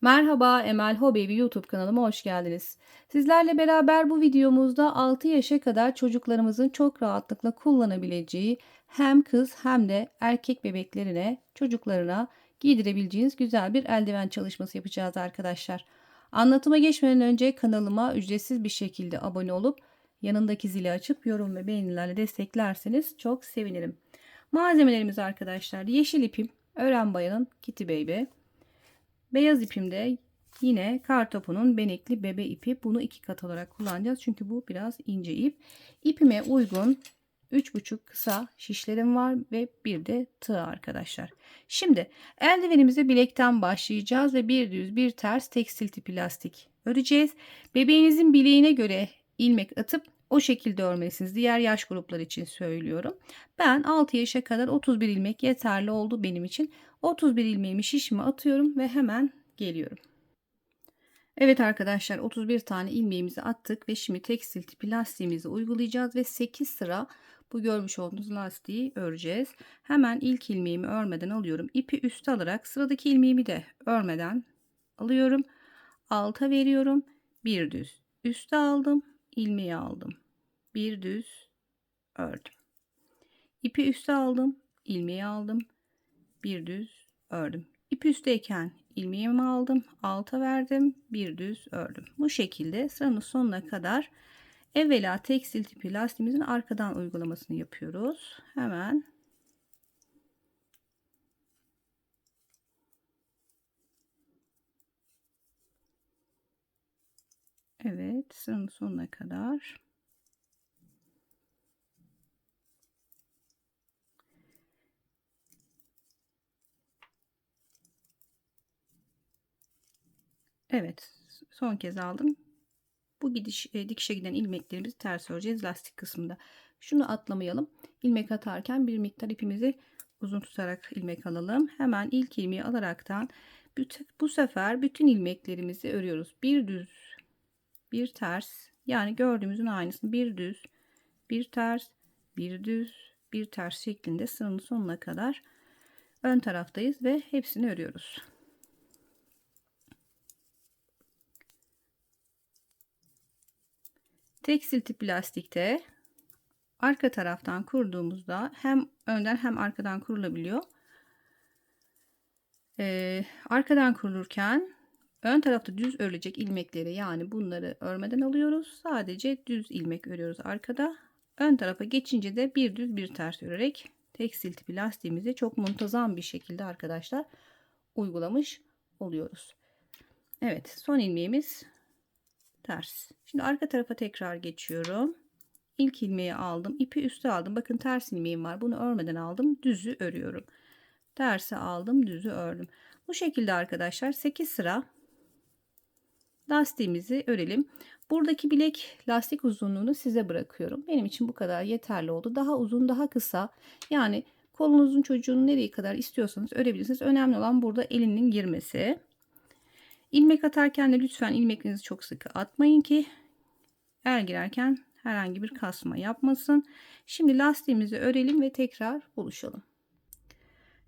Merhaba Emel Hobevi YouTube kanalıma hoş geldiniz. Sizlerle beraber bu videomuzda 6 yaşa kadar çocuklarımızın çok rahatlıkla kullanabileceği hem kız hem de erkek bebeklerine, çocuklarına giydirebileceğiniz güzel bir eldiven çalışması yapacağız arkadaşlar. Anlatıma geçmeden önce kanalıma ücretsiz bir şekilde abone olup yanındaki zili açıp yorum ve beğenilerle desteklerseniz çok sevinirim. Malzemelerimiz arkadaşlar yeşil ipim Ören Bayan'ın Kitty Baby. Beyaz ipimde yine kartopunun benekli bebe ipi. Bunu iki kat olarak kullanacağız. Çünkü bu biraz ince ip. İpime uygun 3,5 kısa şişlerim var ve bir de tığ arkadaşlar. Şimdi eldivenimize bilekten başlayacağız ve bir düz bir ters tekstil tipi lastik öreceğiz. Bebeğinizin bileğine göre ilmek atıp o şekilde örmelisiniz. Diğer yaş grupları için söylüyorum. Ben 6 yaşa kadar 31 ilmek yeterli oldu benim için. 31 ilmeğimi şişime atıyorum ve hemen geliyorum. Evet arkadaşlar 31 tane ilmeğimizi attık ve şimdi tekstil tipi lastiğimizi uygulayacağız ve 8 sıra bu görmüş olduğunuz lastiği öreceğiz. Hemen ilk ilmeğimi örmeden alıyorum. İpi üste alarak sıradaki ilmeğimi de örmeden alıyorum. Alta veriyorum. Bir düz üste aldım. İlmeği aldım. Bir düz ördüm. İpi üste aldım. ilmeği aldım. Bir düz ördüm. İp üstteyken ilmeğimi aldım. Alta verdim. Bir düz ördüm. Bu şekilde sıranın sonuna kadar evvela tekstil tipi lastiğimizin arkadan uygulamasını yapıyoruz. Hemen Evet sıranın sonuna kadar Evet son kez aldım. Bu gidiş e, dikişe giden ilmeklerimizi ters öreceğiz lastik kısmında. Şunu atlamayalım. İlmek atarken bir miktar ipimizi uzun tutarak ilmek alalım. Hemen ilk ilmeği alaraktan bu sefer bütün ilmeklerimizi örüyoruz. Bir düz, bir ters. Yani gördüğümüzün aynısını bir düz, bir ters, bir düz, bir ters şeklinde sıranın sonuna kadar ön taraftayız ve hepsini örüyoruz. Tekstil tip lastikte arka taraftan kurduğumuzda hem önden hem arkadan kurulabiliyor. Ee, arkadan kurulurken ön tarafta düz örülecek ilmekleri yani bunları örmeden alıyoruz. Sadece düz ilmek örüyoruz arkada. Ön tarafa geçince de bir düz bir ters örerek tekstil tipi lastiğimizi çok muntazam bir şekilde arkadaşlar uygulamış oluyoruz. Evet son ilmeğimiz ters. Şimdi arka tarafa tekrar geçiyorum. İlk ilmeği aldım. ipi üste aldım. Bakın ters ilmeğim var. Bunu örmeden aldım. Düzü örüyorum. Tersi aldım. Düzü ördüm. Bu şekilde arkadaşlar 8 sıra lastiğimizi örelim. Buradaki bilek lastik uzunluğunu size bırakıyorum. Benim için bu kadar yeterli oldu. Daha uzun daha kısa yani kolunuzun çocuğunu nereye kadar istiyorsanız örebilirsiniz. Önemli olan burada elinin girmesi. İlmek atarken de lütfen ilmeklerinizi çok sıkı atmayın ki el girerken herhangi bir kasma yapmasın. Şimdi lastiğimizi örelim ve tekrar buluşalım.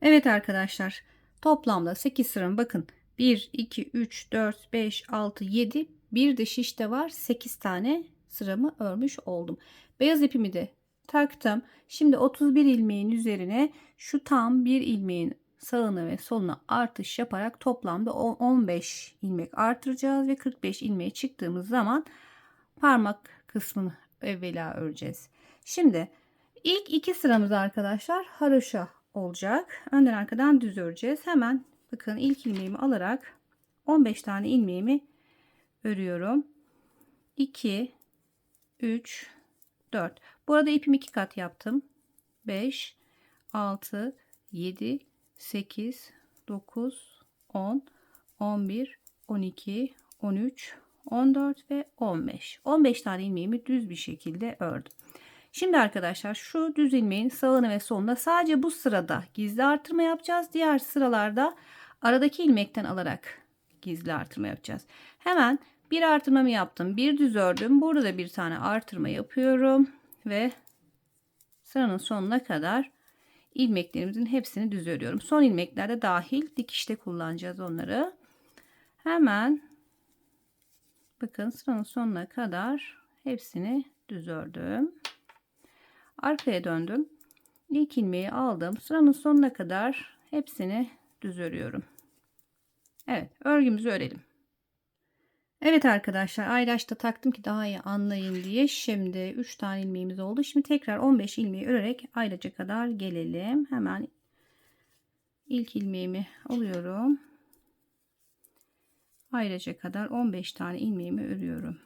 Evet arkadaşlar toplamda 8 sıram bakın 1 2 3 4 5 6 7 bir de şişte var 8 tane sıramı örmüş oldum. Beyaz ipimi de taktım. Şimdi 31 ilmeğin üzerine şu tam bir ilmeğin sağına ve soluna artış yaparak toplamda 15 ilmek artıracağız ve 45 ilmeğe çıktığımız zaman parmak kısmını evvela öreceğiz. Şimdi ilk iki sıramız arkadaşlar haroşa olacak. Önden arkadan düz öreceğiz. Hemen bakın ilk ilmeğimi alarak 15 tane ilmeğimi örüyorum. 2 3 4. Bu arada ipimi iki kat yaptım. 5 6 7 8, 9, 10, 11, 12, 13, 14 ve 15. 15 tane ilmeğimi düz bir şekilde ördüm. Şimdi arkadaşlar şu düz ilmeğin sağını ve soluna sadece bu sırada gizli artırma yapacağız. Diğer sıralarda aradaki ilmekten alarak gizli artırma yapacağız. Hemen bir artırmamı yaptım. Bir düz ördüm. Burada da bir tane artırma yapıyorum ve sıranın sonuna kadar ilmeklerimizin hepsini düz örüyorum. Son ilmekler de dahil dikişte kullanacağız onları. Hemen bakın sıranın sonuna kadar hepsini düz ördüm. Arkaya döndüm. İlk ilmeği aldım. Sıranın sonuna kadar hepsini düz örüyorum. Evet, örgümüzü örelim. Evet arkadaşlar ayraçta taktım ki daha iyi anlayın diye. Şimdi 3 tane ilmeğimiz oldu. Şimdi tekrar 15 ilmeği örerek ayraca kadar gelelim. Hemen ilk ilmeğimi alıyorum. Ayraca kadar 15 tane ilmeğimi örüyorum.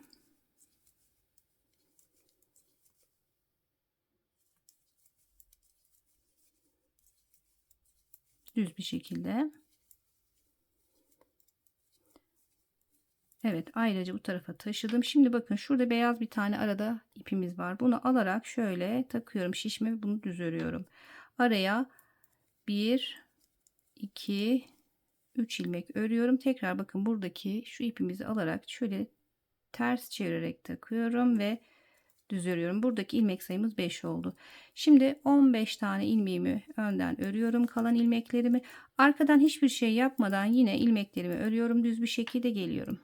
Düz bir şekilde. Evet ayrıca bu tarafa taşıdım. Şimdi bakın şurada beyaz bir tane arada ipimiz var. Bunu alarak şöyle takıyorum şişme bunu düz örüyorum. Araya 1 2 3 ilmek örüyorum. Tekrar bakın buradaki şu ipimizi alarak şöyle ters çevirerek takıyorum ve düz. Buradaki ilmek sayımız 5 oldu. Şimdi 15 tane ilmeğimi önden örüyorum. Kalan ilmeklerimi arkadan hiçbir şey yapmadan yine ilmeklerimi örüyorum. Düz bir şekilde geliyorum.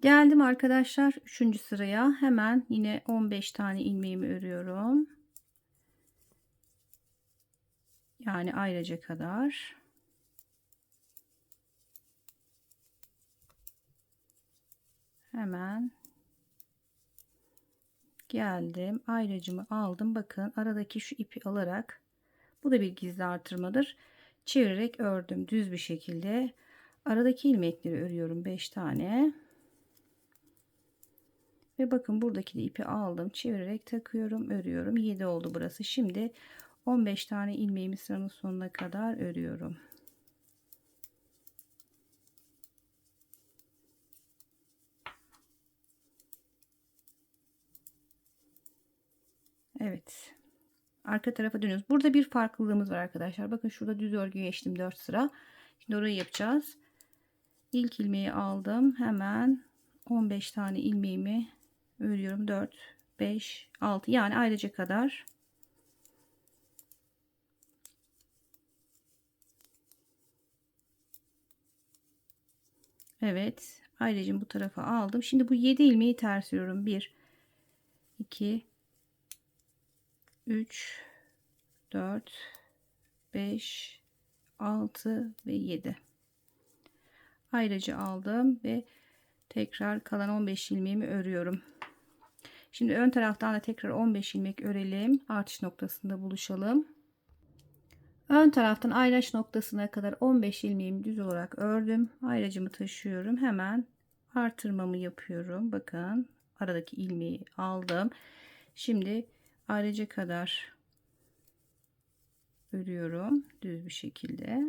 Geldim arkadaşlar 3. sıraya. Hemen yine 15 tane ilmeğimi örüyorum. Yani ayrıca kadar. Hemen geldim. Ayracımı aldım. Bakın aradaki şu ipi alarak bu da bir gizli artırmadır. Çevirerek ördüm düz bir şekilde. Aradaki ilmekleri örüyorum 5 tane. Ve bakın buradaki de ipi aldım. Çevirerek takıyorum. Örüyorum. 7 oldu burası. Şimdi 15 tane ilmeğimi sıranın sonuna kadar örüyorum. Evet. Arka tarafa dönüyoruz. Burada bir farklılığımız var arkadaşlar. Bakın şurada düz örgü geçtim 4 sıra. Şimdi orayı yapacağız. İlk ilmeği aldım. Hemen 15 tane ilmeğimi örüyorum 4 5 6 yani ayrıca kadar Evet ayrıca bu tarafa aldım şimdi bu 7 ilmeği ters örüyorum 1 2 3 4 5 6 ve 7 ayrıca aldım ve tekrar kalan 15 ilmeğimi örüyorum Şimdi ön taraftan da tekrar 15 ilmek örelim. Artış noktasında buluşalım. Ön taraftan ayraç noktasına kadar 15 ilmeğimi düz olarak ördüm. Ayracımı taşıyorum. Hemen artırmamı yapıyorum. Bakın aradaki ilmeği aldım. Şimdi ayraca kadar örüyorum düz bir şekilde.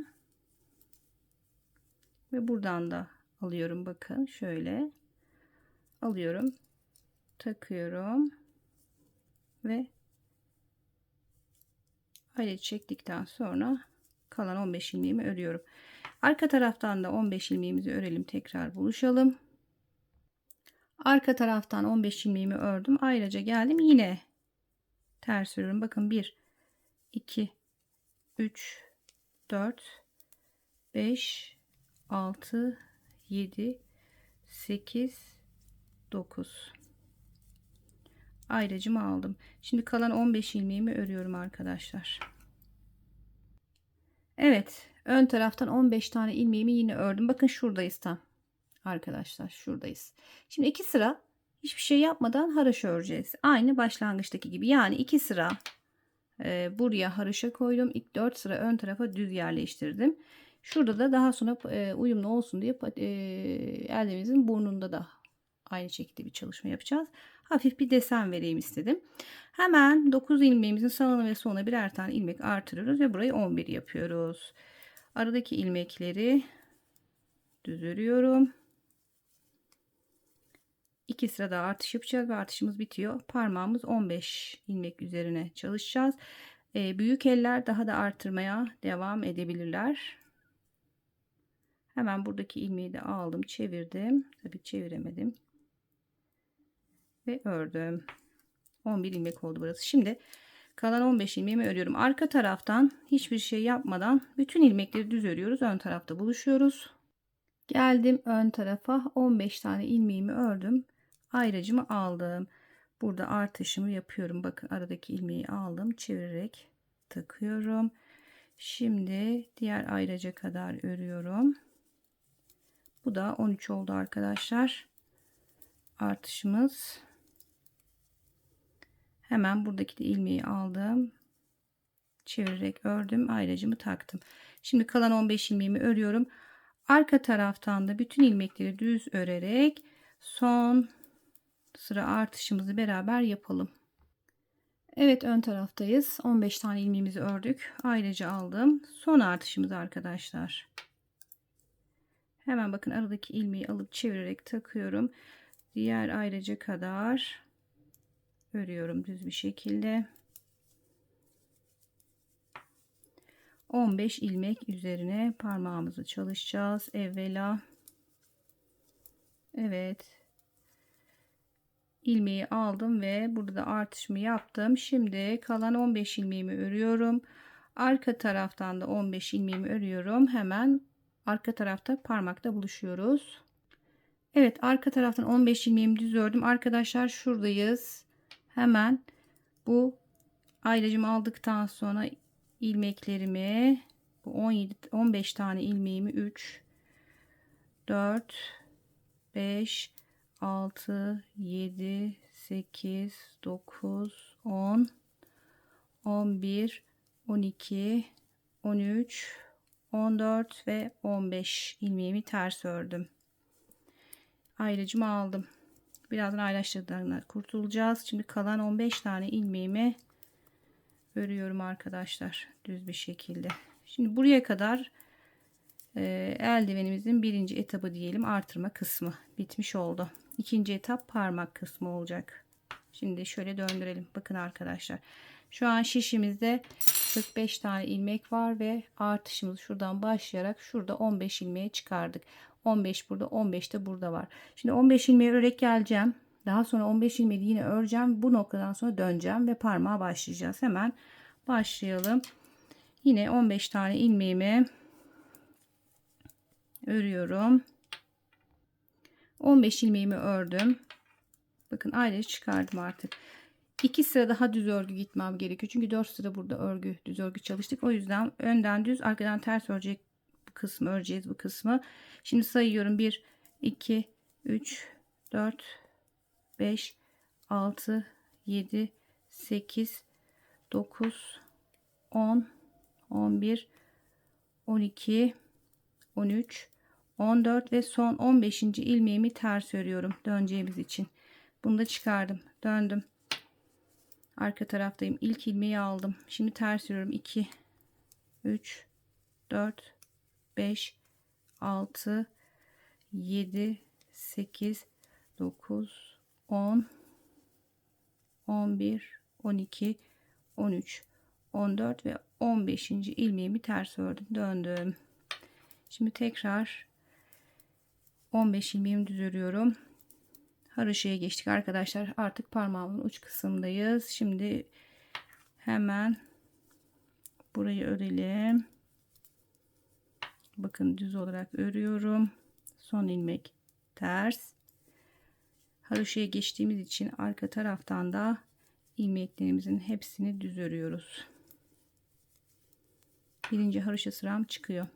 Ve buradan da alıyorum bakın şöyle alıyorum takıyorum ve ayrı çektikten sonra kalan 15 ilmeğimi örüyorum. Arka taraftan da 15 ilmeğimizi örelim. Tekrar buluşalım. Arka taraftan 15 ilmeğimi ördüm. Ayrıca geldim. Yine ters örüyorum. Bakın 1 2 3 4 5 6 7 8 9 ayracımı aldım. Şimdi kalan 15 ilmeğimi örüyorum arkadaşlar. Evet ön taraftan 15 tane ilmeğimi yine ördüm. Bakın şuradayız tam. Arkadaşlar şuradayız. Şimdi iki sıra hiçbir şey yapmadan haraşo öreceğiz. Aynı başlangıçtaki gibi. Yani iki sıra e, buraya haraşo koydum. İlk 4 sıra ön tarafa düz yerleştirdim. Şurada da daha sonra e, uyumlu olsun diye e, eldemizin burnunda da aynı şekilde bir çalışma yapacağız hafif bir desen vereyim istedim. Hemen 9 ilmeğimizin sağına ve soluna birer tane ilmek artırıyoruz ve burayı 11 yapıyoruz. Aradaki ilmekleri düz örüyorum. 2 sıra daha artış yapacağız ve artışımız bitiyor. Parmağımız 15 ilmek üzerine çalışacağız. Ee, büyük eller daha da artırmaya devam edebilirler. Hemen buradaki ilmeği de aldım, çevirdim. Tabii çeviremedim ve ördüm. 11 ilmek oldu burası. Şimdi kalan 15 ilmeğimi örüyorum. Arka taraftan hiçbir şey yapmadan bütün ilmekleri düz örüyoruz. Ön tarafta buluşuyoruz. Geldim ön tarafa 15 tane ilmeğimi ördüm. Ayracımı aldım. Burada artışımı yapıyorum. Bakın aradaki ilmeği aldım. Çevirerek takıyorum. Şimdi diğer ayraca kadar örüyorum. Bu da 13 oldu arkadaşlar. Artışımız. Hemen buradaki de ilmeği aldım. Çevirerek ördüm. Ayracımı taktım. Şimdi kalan 15 ilmeğimi örüyorum. Arka taraftan da bütün ilmekleri düz örerek son sıra artışımızı beraber yapalım. Evet ön taraftayız. 15 tane ilmeğimizi ördük. Ayrıca aldım. Son artışımız arkadaşlar. Hemen bakın aradaki ilmeği alıp çevirerek takıyorum. Diğer ayrıca kadar örüyorum düz bir şekilde. 15 ilmek üzerine parmağımızı çalışacağız. Evvela Evet. İlmeği aldım ve burada da artışımı yaptım. Şimdi kalan 15 ilmeğimi örüyorum. Arka taraftan da 15 ilmeğimi örüyorum. Hemen arka tarafta parmakta buluşuyoruz. Evet arka taraftan 15 ilmeğimi düz ördüm. Arkadaşlar şuradayız. Hemen bu ayracımı aldıktan sonra ilmeklerimi bu 17 15 tane ilmeğimi 3 4 5 6 7 8 9 10 11 12 13 14 ve 15 ilmeğimi ters ördüm. Ayrıcımı aldım. Birazdan ayraçlarından kurtulacağız. Şimdi kalan 15 tane ilmeğimi örüyorum arkadaşlar düz bir şekilde şimdi buraya kadar e, eldivenimizin birinci etabı diyelim artırma kısmı bitmiş oldu ikinci etap parmak kısmı olacak şimdi şöyle döndürelim bakın arkadaşlar şu an şişimizde 45 tane ilmek var ve artışımız şuradan başlayarak şurada 15 ilmeğe çıkardık 15 burada 15 de burada var şimdi 15 ilmeğe örerek geleceğim daha sonra 15 ilmeği yine öreceğim. Bu noktadan sonra döneceğim ve parmağa başlayacağız. Hemen başlayalım. Yine 15 tane ilmeğimi örüyorum. 15 ilmeğimi ördüm. Bakın ayrıca çıkardım artık. 2 sıra daha düz örgü gitmem gerekiyor. Çünkü 4 sıra burada örgü, düz örgü çalıştık. O yüzden önden düz, arkadan ters örecek bu kısmı öreceğiz bu kısmı. Şimdi sayıyorum. 1 2 3 4 5 6 7 8 9 10 11 12 13 14 ve son 15. ilmeğimi ters örüyorum döneceğimiz için. Bunu da çıkardım. Döndüm. Arka taraftayım. İlk ilmeği aldım. Şimdi ters örüyorum. 2 3 4 5 6 7 8 9 10 11 12 13 14 ve 15. ilmeğimi ters ördüm döndüm şimdi tekrar 15 ilmeğimi düz örüyorum haroşaya geçtik arkadaşlar. Artık parmağımın uç kısımdayız şimdi hemen burayı örelim. Bakın düz olarak örüyorum. Son ilmek ters. Haroşaya geçtiğimiz için arka taraftan da ilmeklerimizin hepsini düz örüyoruz. Birinci haroşa sıram çıkıyor.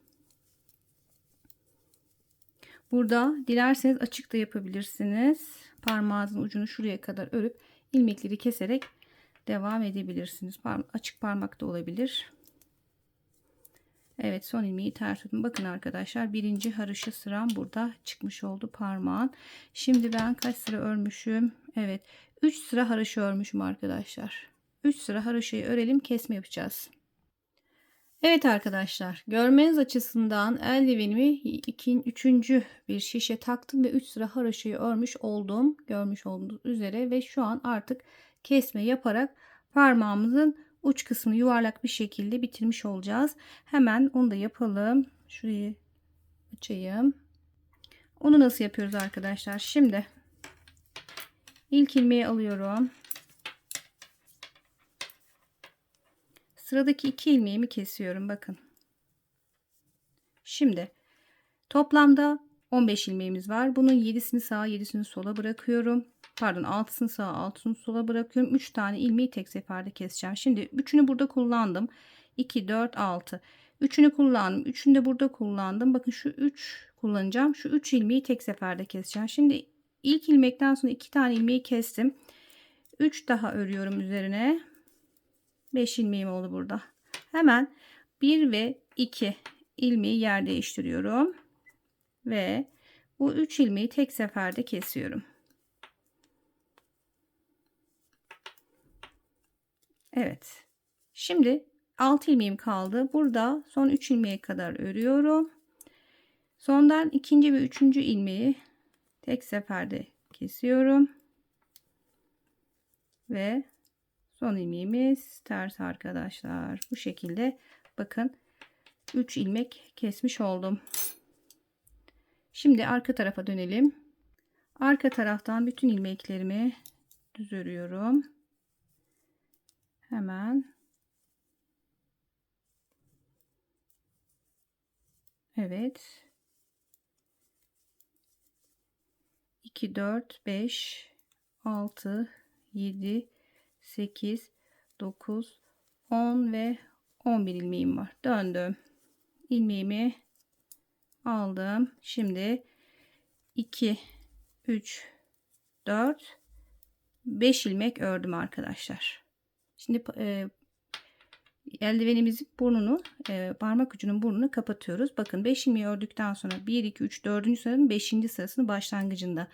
Burada dilerseniz açık da yapabilirsiniz. Parmağınızın ucunu şuraya kadar örüp ilmekleri keserek devam edebilirsiniz. açık parmak da olabilir. Evet son ilmeği ters tutun. Bakın arkadaşlar birinci haroşa sıram burada çıkmış oldu parmağın. Şimdi ben kaç sıra örmüşüm? Evet 3 sıra haroşa örmüşüm arkadaşlar. 3 sıra haroşayı örelim kesme yapacağız. Evet arkadaşlar görmeniz açısından eldivenimi 2. 3. bir şişe taktım ve 3 sıra haroşayı örmüş oldum. Görmüş olduğunuz üzere ve şu an artık kesme yaparak parmağımızın uç kısmını yuvarlak bir şekilde bitirmiş olacağız. Hemen onu da yapalım. Şurayı açayım. Onu nasıl yapıyoruz arkadaşlar? Şimdi ilk ilmeği alıyorum. Sıradaki iki ilmeğimi kesiyorum. Bakın. Şimdi toplamda 15 ilmeğimiz var. Bunun 7'sini sağa 7'sini sola bırakıyorum. Pardon 6'sını sağa 6'sını sola bırakıyorum. 3 tane ilmeği tek seferde keseceğim. Şimdi 3'ünü burada kullandım. 2, 4, 6. 3'ünü kullandım. 3'ünü de burada kullandım. Bakın şu 3 kullanacağım. Şu 3 ilmeği tek seferde keseceğim. Şimdi ilk ilmekten sonra 2 tane ilmeği kestim. 3 daha örüyorum üzerine. 5 ilmeğim oldu burada. Hemen 1 ve 2 ilmeği yer değiştiriyorum. Ve bu 3 ilmeği tek seferde kesiyorum. Evet. Şimdi 6 ilmeğim kaldı. Burada son 3 ilmeğe kadar örüyorum. Sondan ikinci ve üçüncü ilmeği tek seferde kesiyorum. Ve son ilmeğimiz ters arkadaşlar. Bu şekilde bakın 3 ilmek kesmiş oldum. Şimdi arka tarafa dönelim. Arka taraftan bütün ilmeklerimi düz örüyorum. Hemen Evet. 2 4 5 6 7 8 9 10 ve 11 ilmeğim var. Döndüm. ilmeğimi aldım. Şimdi 2 3 4 5 ilmek ördüm arkadaşlar. Şimdi e, eldivenimizin burnunu e, parmak ucunun burnunu kapatıyoruz. Bakın 5 ilmeği ördükten sonra 1 2 3 4. sıranın 5. sırasını başlangıcında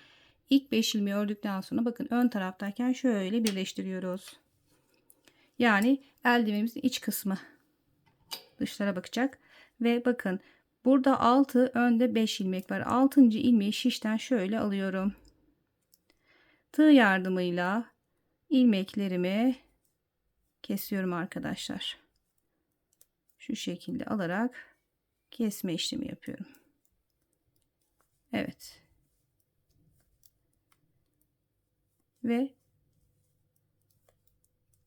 ilk 5 ilmeği ördükten sonra bakın ön taraftayken şöyle birleştiriyoruz. Yani eldivenimizin iç kısmı dışlara bakacak ve bakın burada 6 önde 5 ilmek var. 6. ilmeği şişten şöyle alıyorum. Tığ yardımıyla ilmeklerimi kesiyorum arkadaşlar. Şu şekilde alarak kesme işlemi yapıyorum. Evet. Ve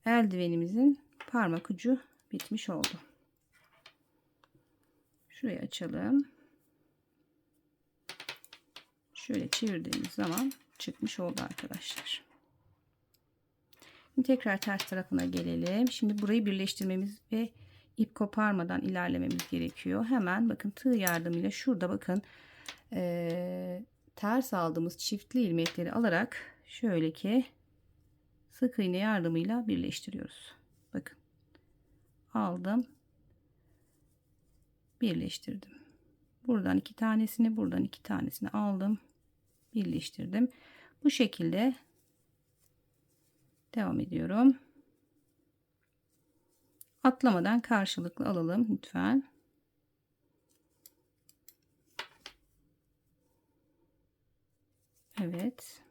eldivenimizin parmak ucu bitmiş oldu. Şurayı açalım. Şöyle çevirdiğimiz zaman çıkmış oldu arkadaşlar. Şimdi tekrar ters tarafına gelelim. Şimdi burayı birleştirmemiz ve ip koparmadan ilerlememiz gerekiyor. Hemen bakın tığ yardımıyla şurada bakın e, ters aldığımız çiftli ilmekleri alarak şöyle ki sık iğne yardımıyla birleştiriyoruz. Bakın aldım birleştirdim. Buradan iki tanesini buradan iki tanesini aldım birleştirdim. Bu şekilde devam ediyorum. Atlamadan karşılıklı alalım lütfen. Evet.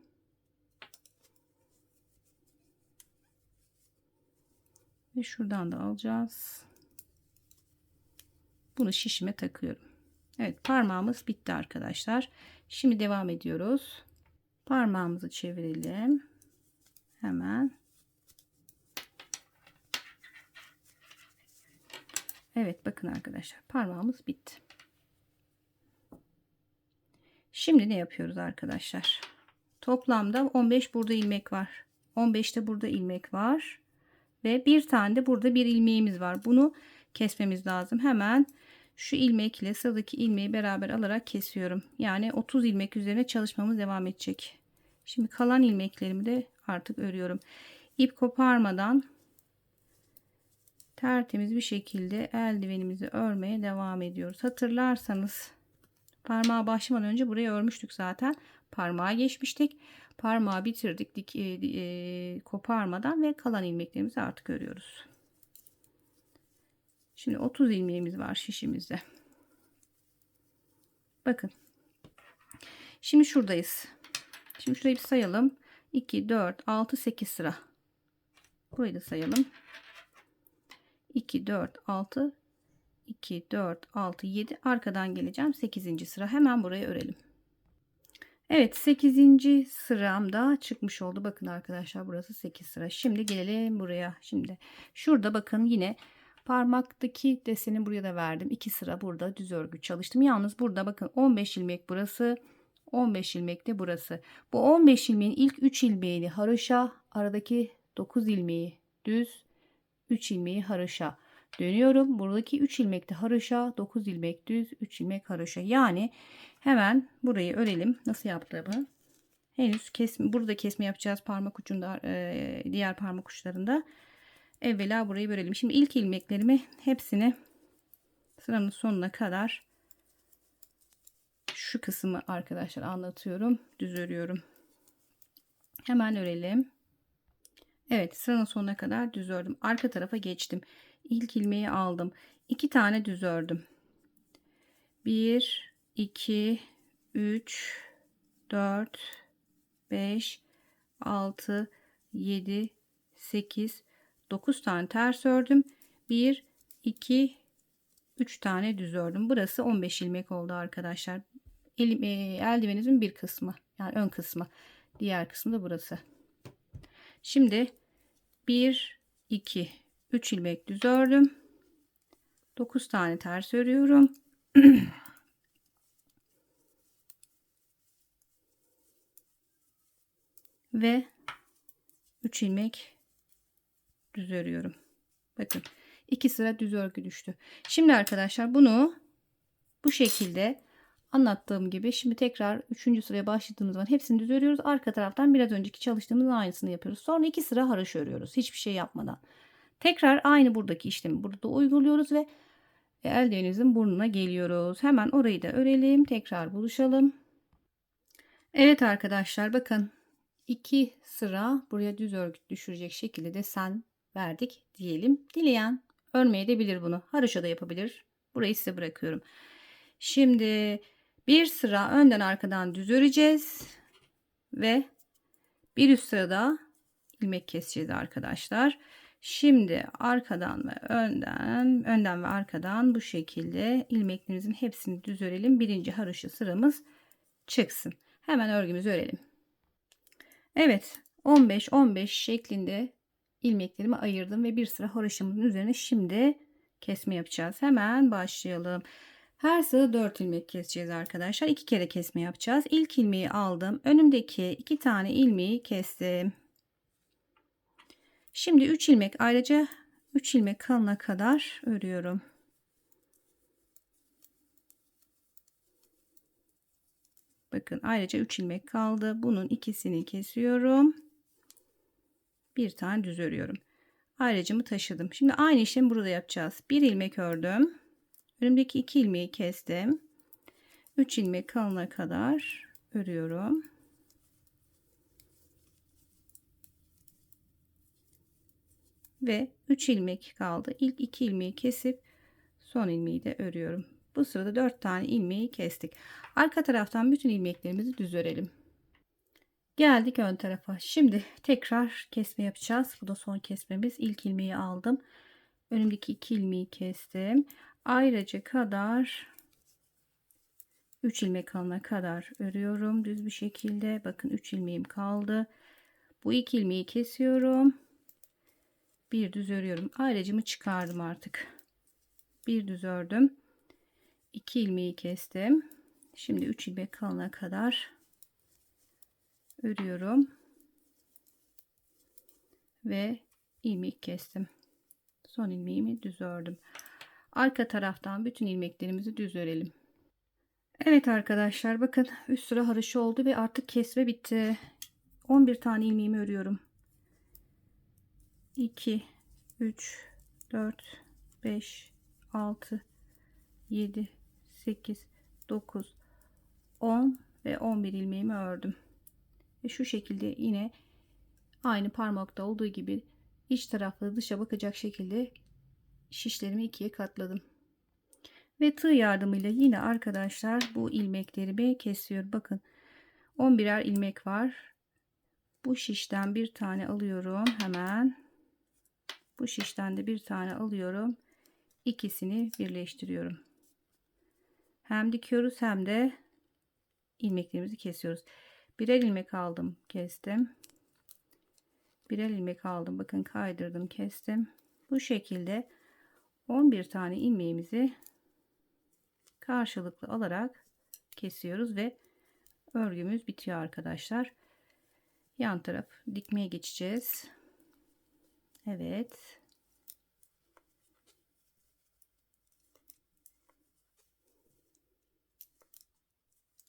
Ve şuradan da alacağız. Bunu şişime takıyorum. Evet parmağımız bitti arkadaşlar. Şimdi devam ediyoruz. Parmağımızı çevirelim. Hemen. Evet bakın arkadaşlar parmağımız bitti. Şimdi ne yapıyoruz arkadaşlar? Toplamda 15 burada ilmek var. 15 de burada ilmek var. Ve bir tane de burada bir ilmeğimiz var. Bunu kesmemiz lazım. Hemen şu ilmek ile sıradaki ilmeği beraber alarak kesiyorum. Yani 30 ilmek üzerine çalışmamız devam edecek. Şimdi kalan ilmeklerimi de artık örüyorum. İp koparmadan tertemiz bir şekilde eldivenimizi örmeye devam ediyoruz. Hatırlarsanız parmağı başlamadan önce buraya örmüştük zaten. Parmağı geçmiştik. Parmağı bitirdik dik, e, e, koparmadan ve kalan ilmeklerimizi artık örüyoruz. Şimdi 30 ilmeğimiz var şişimizde. Bakın. Şimdi şuradayız. Şimdi şurayı bir sayalım. 2, 4, 6, 8 sıra. Burayı da sayalım. 2, 4, 6, 2, 4, 6, 7. Arkadan geleceğim. 8. sıra. Hemen buraya örelim. Evet 8. sıramda çıkmış oldu. Bakın arkadaşlar burası 8 sıra. Şimdi gelelim buraya. Şimdi şurada bakın yine Parmaktaki deseni buraya da verdim. 2 sıra burada düz örgü çalıştım. Yalnız burada bakın 15 ilmek burası. 15 ilmek de burası. Bu 15 ilmeğin ilk 3 ilmeğini haroşa, aradaki 9 ilmeği düz, 3 ilmeği haroşa dönüyorum. Buradaki 3 ilmek de haroşa, 9 ilmek düz, 3 ilmek haroşa. Yani hemen burayı örelim. Nasıl yaptığımı. Henüz kesme, burada kesme yapacağız parmak ucunda, e, diğer parmak uçlarında. Evvela burayı bölelim. Şimdi ilk ilmeklerimi hepsini sıranın sonuna kadar şu kısmı arkadaşlar anlatıyorum. Düz örüyorum. Hemen örelim. Evet sıranın sonuna kadar düz ördüm. Arka tarafa geçtim. İlk ilmeği aldım. İki tane düz ördüm. 1 2 3 4 5 6 7 8 9 tane ters ördüm. 1 2 3 tane düz ördüm. Burası 15 ilmek oldu arkadaşlar. El, e, eldiveninizin bir kısmı yani ön kısmı. Diğer kısmı da burası. Şimdi 1 2 3 ilmek düz ördüm. 9 tane ters örüyorum. Ve 3 ilmek düz örüyorum. Bakın 2 sıra düz örgü düştü. Şimdi arkadaşlar bunu bu şekilde anlattığım gibi şimdi tekrar 3. sıraya başladığımız zaman hepsini düz örüyoruz. Arka taraftan biraz önceki çalıştığımızın aynısını yapıyoruz. Sonra 2 sıra haraş örüyoruz. Hiçbir şey yapmadan. Tekrar aynı buradaki işlemi burada uyguluyoruz ve eldivenimizin burnuna geliyoruz. Hemen orayı da örelim. Tekrar buluşalım. Evet arkadaşlar bakın 2 sıra buraya düz örgü düşürecek şekilde desen verdik diyelim. Dileyen örmeye de bilir bunu. Haroşa da yapabilir. Burayı size bırakıyorum. Şimdi bir sıra önden arkadan düz öreceğiz. Ve bir üst sırada ilmek keseceğiz arkadaşlar. Şimdi arkadan ve önden, önden ve arkadan bu şekilde ilmeklerimizin hepsini düz örelim. Birinci haroşa sıramız çıksın. Hemen örgümüzü örelim. Evet 15-15 şeklinde ilmeklerimi ayırdım ve bir sıra haroşamın üzerine şimdi kesme yapacağız. Hemen başlayalım. Her sıra 4 ilmek keseceğiz arkadaşlar. 2 kere kesme yapacağız. İlk ilmeği aldım. Önümdeki 2 tane ilmeği kestim. Şimdi 3 ilmek ayrıca 3 ilmek kalana kadar örüyorum. Bakın ayrıca 3 ilmek kaldı. Bunun ikisini kesiyorum. Bir tane düz örüyorum. Ayrıcımı taşıdım. Şimdi aynı işlemi burada yapacağız. Bir ilmek ördüm. Önümdeki iki ilmeği kestim. 3 ilmek kalana kadar örüyorum. Ve 3 ilmek kaldı. İlk 2 ilmeği kesip son ilmeği de örüyorum. Bu sırada 4 tane ilmeği kestik. Arka taraftan bütün ilmeklerimizi düz örelim. Geldik ön tarafa. Şimdi tekrar kesme yapacağız. Bu da son kesmemiz. İlk ilmeği aldım. Önümdeki iki ilmeği kestim. Ayrıca kadar 3 ilmek kalana kadar örüyorum düz bir şekilde. Bakın 3 ilmeğim kaldı. Bu iki ilmeği kesiyorum. Bir düz örüyorum. Ayrıcımı çıkardım artık. Bir düz ördüm. 2 ilmeği kestim. Şimdi 3 ilmek kalana kadar örüyorum. Ve ilmek kestim. Son ilmeğimi düz ördüm. Arka taraftan bütün ilmeklerimizi düz örelim. Evet arkadaşlar bakın üst sıra haroşa oldu ve artık kesme bitti. 11 tane ilmeğimi örüyorum. 2 3 4 5 6 7 8 9 10 ve 11 ilmeğimi ördüm. Ve şu şekilde yine aynı parmakta olduğu gibi iç tarafları dışa bakacak şekilde şişlerimi ikiye katladım. Ve tığ yardımıyla yine arkadaşlar bu ilmeklerimi kesiyorum. Bakın 11'er ilmek var. Bu şişten bir tane alıyorum hemen. Bu şişten de bir tane alıyorum. İkisini birleştiriyorum. Hem dikiyoruz hem de ilmeklerimizi kesiyoruz. Birer ilmek aldım, kestim. Birer ilmek aldım. Bakın kaydırdım, kestim. Bu şekilde 11 tane ilmeğimizi karşılıklı alarak kesiyoruz ve örgümüz bitiyor arkadaşlar. Yan taraf dikmeye geçeceğiz. Evet.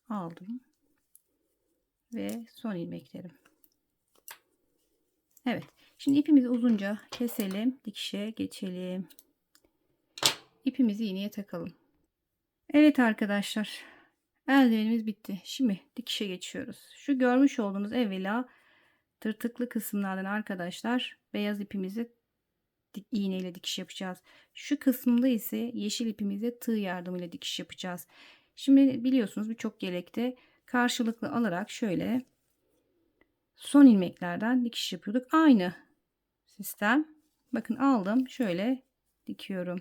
Aldım. Ve son ilmeklerim. Evet. Şimdi ipimizi uzunca keselim. Dikişe geçelim. İpimizi iğneye takalım. Evet arkadaşlar. Eldivenimiz bitti. Şimdi dikişe geçiyoruz. Şu görmüş olduğunuz evvela tırtıklı kısımlardan arkadaşlar beyaz ipimizi iğneyle dikiş yapacağız. Şu kısımda ise yeşil ipimize tığ yardımıyla dikiş yapacağız. Şimdi biliyorsunuz birçok yelekte karşılıklı alarak şöyle son ilmeklerden dikiş yapıyorduk. Aynı sistem. Bakın aldım şöyle dikiyorum.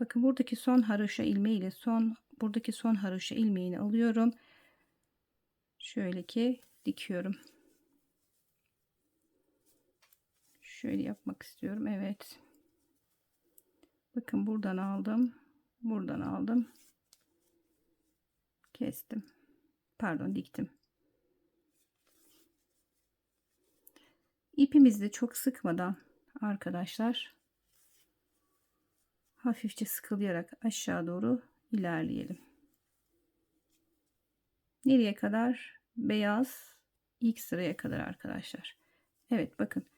Bakın buradaki son haroşa ilmeğiyle son buradaki son haroşa ilmeğini alıyorum. Şöyle ki dikiyorum. Şöyle yapmak istiyorum. Evet. Bakın buradan aldım. Buradan aldım. Kestim. Pardon diktim. İpimizi de çok sıkmadan arkadaşlar hafifçe sıkılayarak aşağı doğru ilerleyelim. Nereye kadar? Beyaz ilk sıraya kadar arkadaşlar. Evet bakın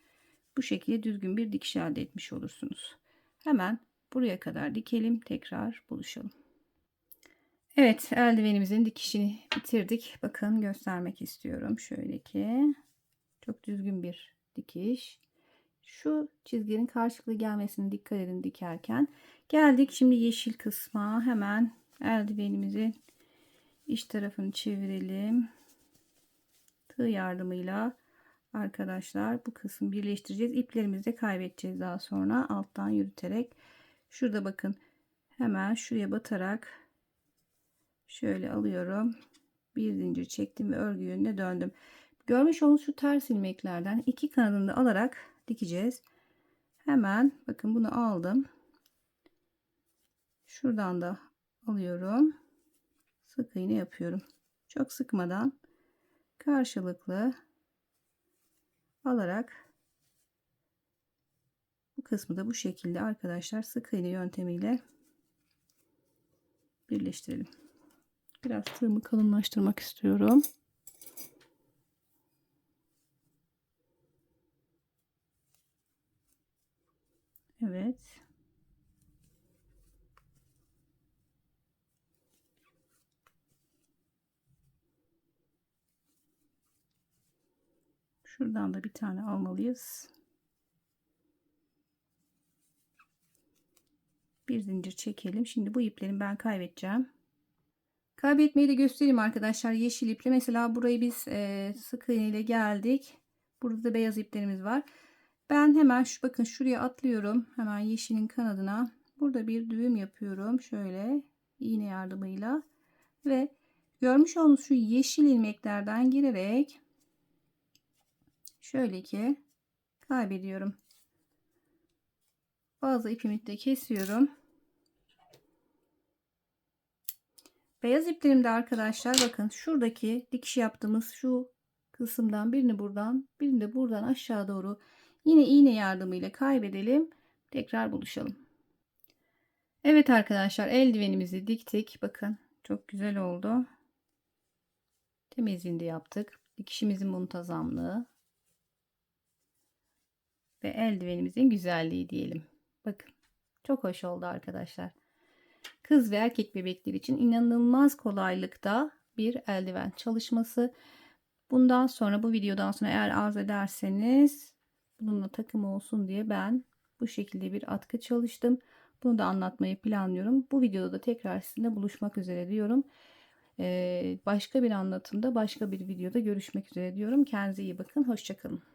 bu şekilde düzgün bir dikiş elde etmiş olursunuz. Hemen buraya kadar dikelim. Tekrar buluşalım. Evet eldivenimizin dikişini bitirdik. Bakın göstermek istiyorum. Şöyle ki çok düzgün bir dikiş. Şu çizginin karşılıklı gelmesine dikkat edin dikerken. Geldik şimdi yeşil kısma. Hemen eldivenimizin iç tarafını çevirelim. Tığ yardımıyla arkadaşlar bu kısmı birleştireceğiz. İplerimizi de kaybedeceğiz daha sonra alttan yürüterek. Şurada bakın hemen şuraya batarak şöyle alıyorum. Bir zincir çektim ve örgü yönüne döndüm. Görmüş olduğunuz şu ters ilmeklerden iki kanadını da alarak dikeceğiz. Hemen bakın bunu aldım. Şuradan da alıyorum. Sık iğne yapıyorum. Çok sıkmadan karşılıklı alarak bu kısmı da bu şekilde arkadaşlar sık iğne yöntemiyle birleştirelim. Biraz tığımı kalınlaştırmak istiyorum. Evet. Şuradan da bir tane almalıyız. Bir zincir çekelim. Şimdi bu iplerin ben kaybedeceğim. Kaybetmeyi de göstereyim arkadaşlar. Yeşil iple mesela burayı biz e, sık iğne ile geldik. Burada da beyaz iplerimiz var. Ben hemen şu bakın şuraya atlıyorum. Hemen yeşilin kanadına. Burada bir düğüm yapıyorum. Şöyle iğne yardımıyla ve görmüş olduğunuz şu yeşil ilmeklerden girerek şöyle ki kaybediyorum. Bazı ipimi de kesiyorum. Beyaz iplerimde arkadaşlar bakın şuradaki dikiş yaptığımız şu kısımdan birini buradan birini de buradan aşağı doğru yine iğne yardımıyla kaybedelim. Tekrar buluşalım. Evet arkadaşlar eldivenimizi diktik. Bakın çok güzel oldu. Temizliğini de yaptık. Dikişimizin muntazamlığı ve eldivenimizin güzelliği diyelim. Bakın çok hoş oldu arkadaşlar. Kız ve erkek bebekler için inanılmaz kolaylıkta bir eldiven çalışması. Bundan sonra bu videodan sonra eğer arz ederseniz bununla takım olsun diye ben bu şekilde bir atkı çalıştım. Bunu da anlatmayı planlıyorum. Bu videoda da tekrar sizinle buluşmak üzere diyorum. Ee, başka bir anlatımda başka bir videoda görüşmek üzere diyorum. Kendinize iyi bakın. Hoşçakalın.